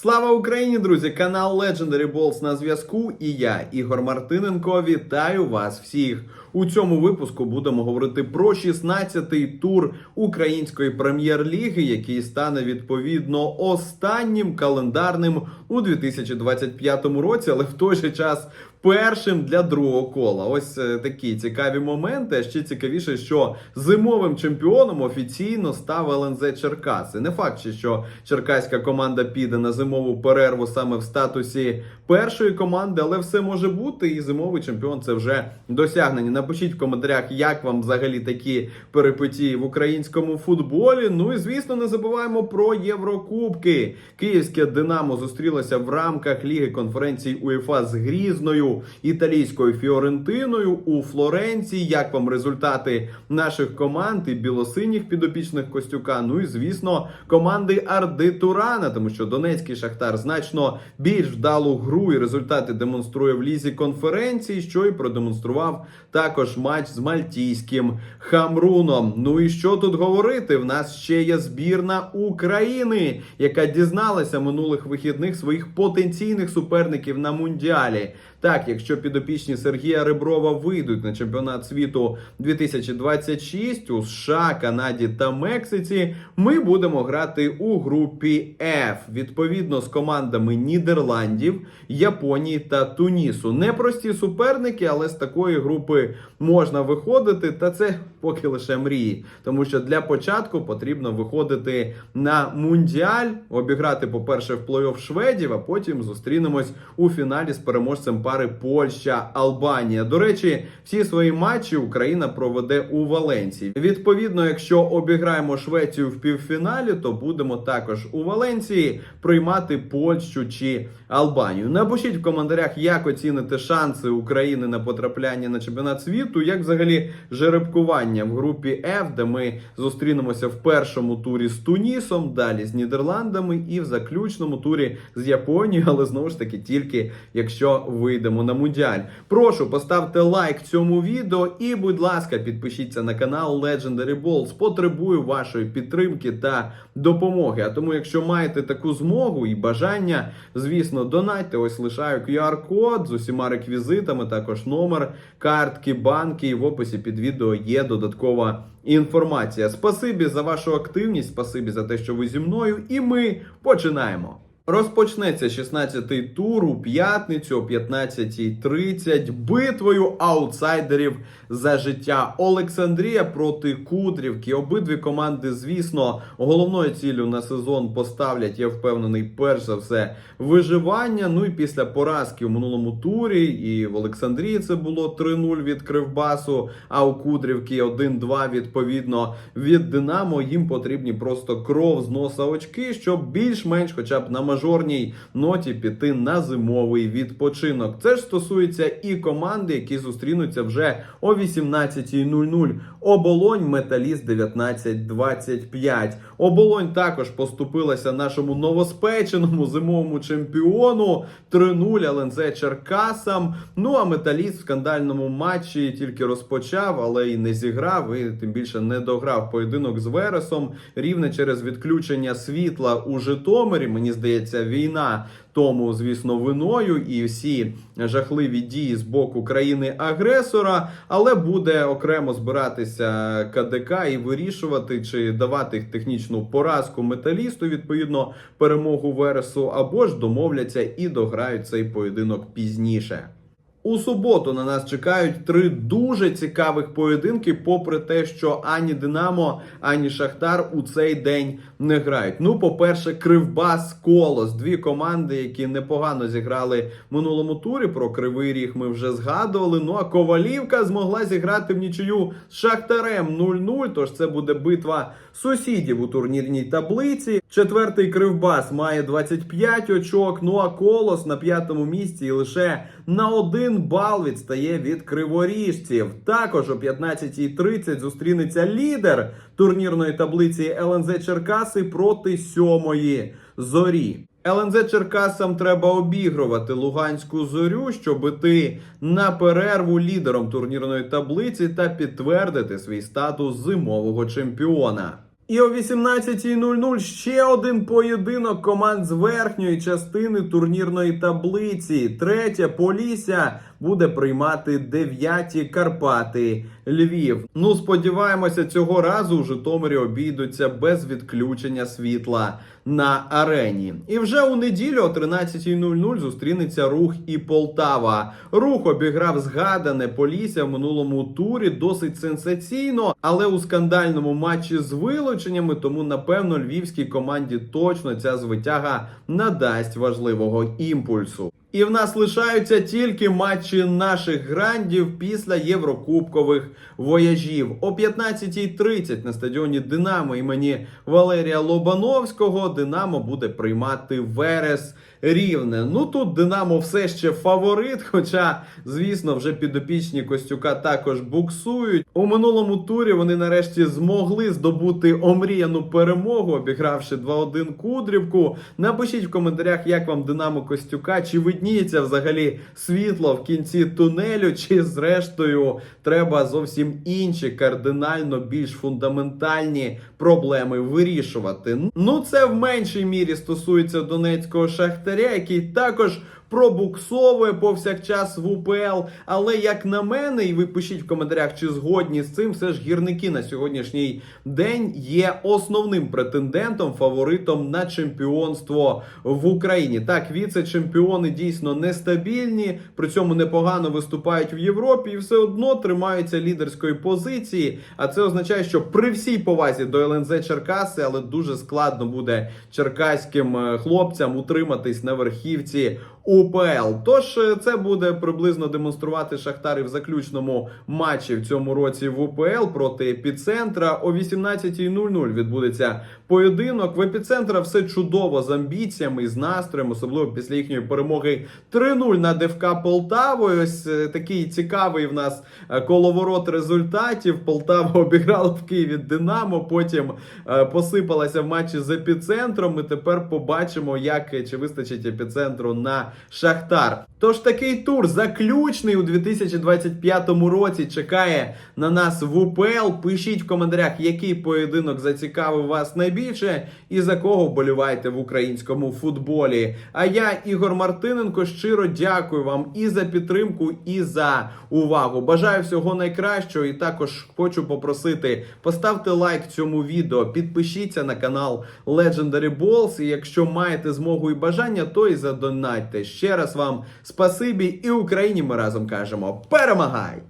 Слава Україні, друзі! Канал Legendary Balls на зв'язку. І я, Ігор Мартиненко, вітаю вас всіх. У цьому випуску будемо говорити про 16-й тур української прем'єр-ліги, який стане відповідно останнім календарним у 2025 році, але в той же час першим для другого кола. Ось е, такі цікаві моменти. А ще цікавіше, що зимовим чемпіоном офіційно став ЛНЗ Черкаси. Не факт, що черкаська команда піде на зимову перерву саме в статусі першої команди, але все може бути. І зимовий чемпіон це вже досягнення. Напишіть в коментарях, як вам взагалі такі перипетії в українському футболі. Ну і звісно, не забуваємо про Єврокубки. Київське Динамо зустрілося в рамках Ліги конференцій УЄФА з Грізною італійською Фіорентиною у Флоренції. Як вам результати наших команд і білосиніх підопічних Костюка? Ну і звісно, команди Арди Турана, тому що Донецький Шахтар значно більш вдалу гру і результати демонструє в лізі конференції, що і продемонстрував також матч з мальтійським Хамруном. Ну і що тут говорити? В нас ще є збірна України, яка дізналася минулих вихідних своїх потенційних суперників на мундіалі. Так, якщо підопічні Сергія Реброва вийдуть на чемпіонат світу 2026 у США, Канаді та Мексиці, ми будемо грати у групі F, відповідно з командами Нідерландів, Японії та Тунісу. Непрості суперники, але з такої групи можна виходити. Та це поки лише мрії, тому що для початку потрібно виходити на мундіаль, обіграти, по-перше, в плей-офф шведів, а потім зустрінемось у фіналі з переможцем пари Польща Албанія. До речі, всі свої матчі Україна проведе у Валенції. Відповідно, якщо обіграємо Швецію в півфіналі, то будемо також у Валенції приймати Польщу чи Албанію. Напишіть в коментарях, як оціните шанси України на потрапляння на чемпіонат світу, як взагалі жеребкування в групі F, де ми зустрінемося в першому турі з Тунісом, далі з Нідерландами і в заключному турі з Японією, але знову ж таки тільки якщо вийдемо на мундіаль. Прошу поставте лайк цьому відео і, будь ласка, підпишіться на канал Legendary Balls. Потребую вашої підтримки та допомоги. А тому, якщо маєте таку змогу і бажання, звісно, донатьте. Ось лишаю QR-код з усіма реквізитами, також номер картки, банки. І в описі під відео є додаткова інформація. Спасибі за вашу активність, спасибі за те, що ви зі мною, і ми починаємо. Розпочнеться 16-й тур у п'ятницю о 15.30 битвою аутсайдерів за життя Олександрія проти Кудрівки. Обидві команди, звісно, головною ціллю на сезон поставлять, я впевнений, перш за все виживання. Ну і після поразки в минулому турі, і в Олександрії це було 3-0 від Кривбасу, а у Кудрівки 1-2 відповідно від Динамо. Їм потрібні просто кров з носа очки, щоб більш-менш, хоча б на мажорній ноті піти на зимовий відпочинок. Це ж стосується і команди, які зустрінуться вже о 18.00. Оболонь Металіст 19.25. Оболонь також поступилася нашому новоспеченому зимовому чемпіону 3-0 ЛНЗ Черкасам. Ну а Металіст в скандальному матчі тільки розпочав, але й не зіграв. І тим більше не дограв поєдинок з Вересом. Рівне через відключення світла у Житомирі. Мені здається, війна тому, звісно, виною і всі жахливі дії з боку країни-агресора, але буде окремо збиратися КДК і вирішувати, чи давати технічну поразку металісту, відповідно, перемогу Вересу, або ж домовляться і дограють цей поєдинок пізніше. У суботу на нас чекають три дуже цікавих поєдинки, попри те, що ані Динамо, ані Шахтар у цей день не грають. Ну, по-перше, Кривбас Колос. Дві команди, які непогано зіграли в минулому турі. Про Кривий Ріг ми вже згадували. Ну а Ковалівка змогла зіграти в нічию з Шахтарем 0-0. Тож це буде битва сусідів у турнірній таблиці. Четвертий Кривбас має 25 очок. Ну а Колос на п'ятому місці і лише на один бал відстає від криворіжців. Також о 15.30 зустрінеться лідер турнірної таблиці ЛНЗ Черкаси проти сьомої зорі. ЛНЗ Черкасам треба обігрувати Луганську зорю, щоб іти на перерву лідером турнірної таблиці та підтвердити свій статус зимового чемпіона. І о 18.00 ще один поєдинок команд з верхньої частини турнірної таблиці. Третє Полісся буде приймати дев'яті Карпати Львів. Ну сподіваємося, цього разу у Житомирі обійдуться без відключення світла на арені. І вже у неділю о 13.00 зустрінеться рух і Полтава. Рух обіграв згадане Полісся в минулому турі досить сенсаційно, але у скандальному матчі з вилученнями. Тому напевно львівській команді точно ця звитяга надасть важливого імпульсу. І в нас лишаються тільки матчі наших грандів після єврокубкових вояжів. О 15.30 на стадіоні Динамо імені Валерія Лобановського Динамо буде приймати Верес Рівне. Ну тут Динамо все ще фаворит, хоча, звісно, вже підопічні Костюка також буксують. У минулому турі вони нарешті змогли здобути омріяну перемогу, обігравши 2-1 Кудрівку. Напишіть в коментарях, як вам Динамо Костюка, чи видніється взагалі світло в кінці тунелю, чи зрештою треба зовсім інші кардинально більш фундаментальні проблеми вирішувати. Ну це в меншій мірі стосується донецького шахтаря, який також. Пробуксовує повсякчас в УПЛ. Але як на мене, і ви пишіть в коментарях, чи згодні з цим, все ж гірники на сьогоднішній день є основним претендентом, фаворитом на чемпіонство в Україні. Так, віце-чемпіони дійсно нестабільні, при цьому непогано виступають в Європі і все одно тримаються лідерської позиції. А це означає, що при всій повазі до ЛНЗ Черкаси, але дуже складно буде черкаським е, хлопцям утриматись на верхівці. УПЛ. Тож е, це буде приблизно демонструвати Шахтар і в заключному матчі в цьому році в УПЛ проти епіцентра. О 18.00 відбудеться поєдинок. В епіцентра все чудово з амбіціями і з настроєм, особливо після їхньої перемоги 3-0 над ФК Полтавою. Ось е, такий цікавий в нас е, коловорот результатів. Полтава обіграла в Києві Динамо. Потім посипалася в матчі з епіцентром. Ми тепер побачимо, як чи вистачить епіцентру на Шахтар. Тож такий тур заключний у 2025 році чекає на нас в УПЛ. Пишіть в коментарях, який поєдинок зацікавив вас найбільше і за кого вболіваєте в українському футболі. А я, Ігор Мартиненко, щиро дякую вам і за підтримку, і за увагу. Бажаю всього найкращого. І також хочу попросити поставте лайк цьому відео, підпишіться на канал Legendary Balls. І якщо маєте змогу і бажання, то і задонатьте. Ще раз вам спасибі і Україні ми разом кажемо: перемагай!